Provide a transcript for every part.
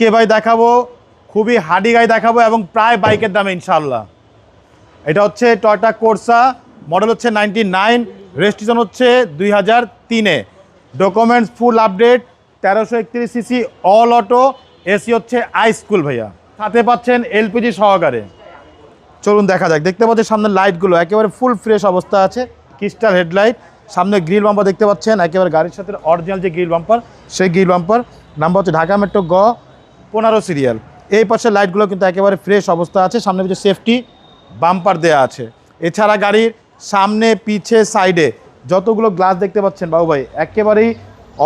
আজকে ভাই দেখাবো, খুবই হাডি গাই দেখাবো এবং প্রায় বাইকের দামে ইনশাল্লাহ এটা হচ্ছে টয়টা কোর্সা মডেল হচ্ছে নাইনটি নাইন রেজিস্ট্রেশন হচ্ছে দুই হাজার তিনে। ডকুমেন্টস ফুল আপডেট তেরোশো একত্রিশ সিসি অল অটো এসি হচ্ছে আই স্কুল ভাইয়া। সাথে পাচ্ছেন এলপিজি সহকারে। চলুন দেখা যাক। দেখতে পাচ্ছেন সামনে লাইটগুলো একেবারে ফুল ফ্রেশ অবস্থা আছে। ক্রিস্টাল হেডলাইট সামনে গ্রিল বাম্পার দেখতে পাচ্ছেন, একেবারে গাড়ির সাথে অরিজিনাল যে গ্রিল বাম্পার সেই গ্রিল বাম্পার নাম্বার হচ্ছে ঢাকা মেট্রো গ পনেরো সিরিয়াল। এই পাশের লাইটগুলো কিন্তু একেবারে ফ্রেশ অবস্থা আছে। সামনে কিছু সেফটি বাম্পার দেওয়া আছে। এছাড়া গাড়ির সামনে, পিছে সাইডে যতগুলো গ্লাস দেখতে পাচ্ছেন, বাবু ভাই, একেবারেই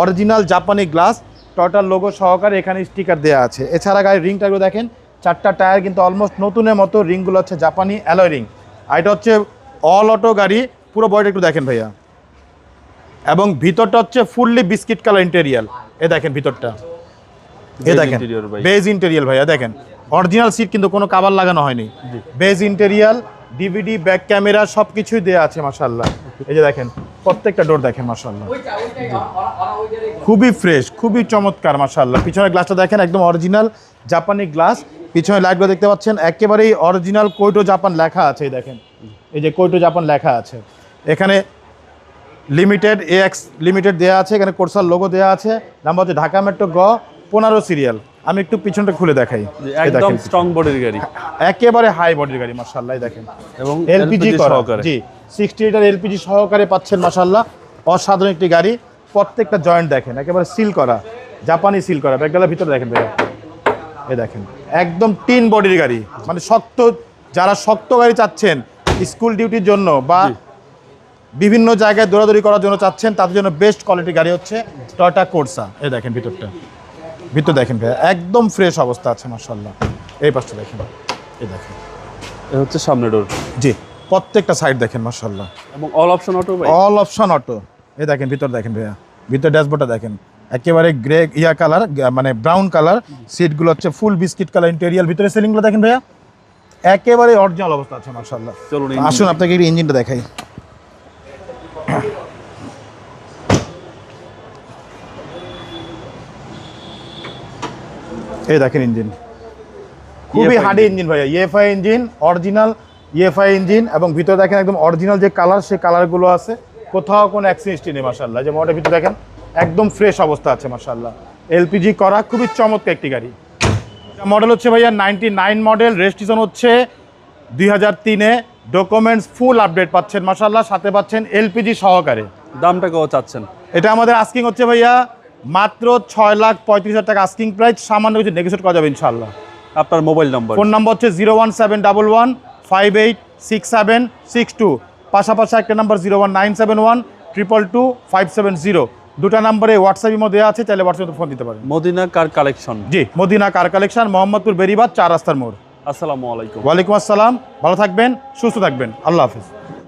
অরিজিনাল জাপানি গ্লাস টটাল লোগো সহকারে এখানে স্টিকার দেওয়া আছে। এছাড়া গাড়ির রিং টায়ারগুলো দেখেন, চারটা টায়ার কিন্তু অলমোস্ট নতুনের মতো রিংগুলো হচ্ছে জাপানি অ্যালয় রিং আর এটা হচ্ছে অল অটো গাড়ি, পুরো বডিটা একটু দেখেন ভাইয়া। এবং ভিতরটা হচ্ছে ফুললি বিস্কিট কালার ইন্টেরিয়াল এ দেখেন ভিতরটা। এ দেখেন বেজ ইন্টেরিয়াল ভাইয়া দেখেন অরিজিনাল সিট কিন্তু কোনো কাবার লাগানো হয়নি। Beige interior DVD back camera সব কিছুই দেওয়া আছে মাশাল্লাহ এই যে দেখেন প্রত্যেকটা ডোর দেখেন মাশাল্লাহ খুবই ফ্রেশ খুবই চমৎকার মাশাল্লাহ পিছনের গ্লাসটা দেখেন একদম অরিজিনাল জাপানি গ্লাস পিছনে লাইটগুলো দেখতে পাচ্ছেন একেবারেই অরিজিনাল কৈটো জাপান লেখা আছে এই দেখেন। এই যে কৈটো জাপান লেখা আছে। এখানে লিমিটেড এক্স লিমিটেড দেওয়া আছে এখানে কোর্সার লোগো দেওয়া আছে। নাম্বার হচ্ছে ঢাকা মেট্রো গ পনেরো সিরিয়াল আমি একটু পিছনটা খুলে দেখাই। একদম স্ট্রং বডির গাড়ি। একেবারে হাই বডির গাড়ি মাশাল্লাহ এই দেখেন। এবং এলপিজি সহকারে। জি সিক্সটি লিটার এলপিজি সহকারে পাচ্ছেন মাশাল্লাহ অসাধারণ একটি গাড়ি। প্রত্যেকটা জয়েন্ট দেখেন একেবারে সিল করা। জাপানি সিল করা। ব্যাগডালার ভিতরে দেখেন এই দেখেন একদম টিন বডির গাড়ি। মানে শক্ত যারা শক্ত গাড়ি চাচ্ছেন স্কুল ডিউটির জন্য বা বিভিন্ন জায়গায় দৌড়াদৌড়ি করার জন্য চাচ্ছেন তাদের জন্য বেস্ট কোয়ালিটির গাড়ি হচ্ছে টয়টা কোর্সা এ দেখেন ভিতরটা। ভিতর দেখেন ভাইয়া একদম ফ্রেশ অবস্থা আছে মাশাল্লাহ এই পাশটা দেখেন এই দেখেন। এ হচ্ছে সামনে ডোর জি প্রত্যেকটা সাইড দেখেন মাশাল্লাহ এবং অল অপশন অটো ভাই? অল অপশন অটো এই দেখেন ভিতর দেখেন ভাইয়া। ভিতর ড্যাশবোর্ডটা দেখেন। একেবারে গ্রে ইয়া কালার মানে ব্রাউন কালার সিটগুলো হচ্ছে ফুল বিস্কিট কালার ইন্টেরিয়াল ভিতরে সিলিংগুলো দেখেন ভাইয়া। একেবারে অরিজিনাল অবস্থা আছে মাশাল্লাহ চলুন আসুন আপনাকে ইঞ্জিনটা দেখাই। এই দেখেন ইঞ্জিন। খুবই EFI হার্ডি ইঞ্জিন। ভাইয়া EFI engine original EFI engine এবং ভিতরে দেখেন একদম অরিজিনাল যে কালার সেই কালারগুলো আছে। কোথাও কোনো অ্যাক্সিডেন্ট নেই মাসাল্লাহ যে মোটর ভিতরে দেখেন একদম ফ্রেশ অবস্থা আছে মাসাল্লাহ এলপিজি করা খুবই চমৎকার একটি গাড়ি। মডেল হচ্ছে ভাইয়া নাইনটি নাইন মডেল রেজিস্ট্রেশন হচ্ছে দুই হাজার তিনে। ডকুমেন্টস ফুল আপডেট পাচ্ছেন মাসাল্লাহ সাথে পাচ্ছেন এলপিজি সহকারে। দামটা কত চাচ্ছেন? এটা আমাদের আস্কিং হচ্ছে ভাইয়া মাত্র ছয় লাখ পঁয়ত্রিশ হাজার টাকা আস্কিং প্রাইস সামান্য কিছু নেগোসিয়েট করা যাবে ইনশাল্লাহ আপনার মোবাইল নম্বর ফোন নম্বর হচ্ছে zero one seven double one five eight six seven six two পাশাপাশি একটা number zero one nine seven one triple two five seven zero দুটা নম্বরে হোয়াটসঅ্যাপ ইমো দেওয়া আছে চাইলে হোয়াটসঅ্যাপে ফোন দিতে পারেন। মদিনা কার কালেকশন জি মদিনা কার কালেকশন মোহাম্মদপুর বেরিবাদ চার রাস্তার মোড়। আসসালামু আলাইকুম। ওয়ালাইকুম আসসালাম। ভালো থাকবেন সুস্থ থাকবেন। আল্লাহ হাফিজ।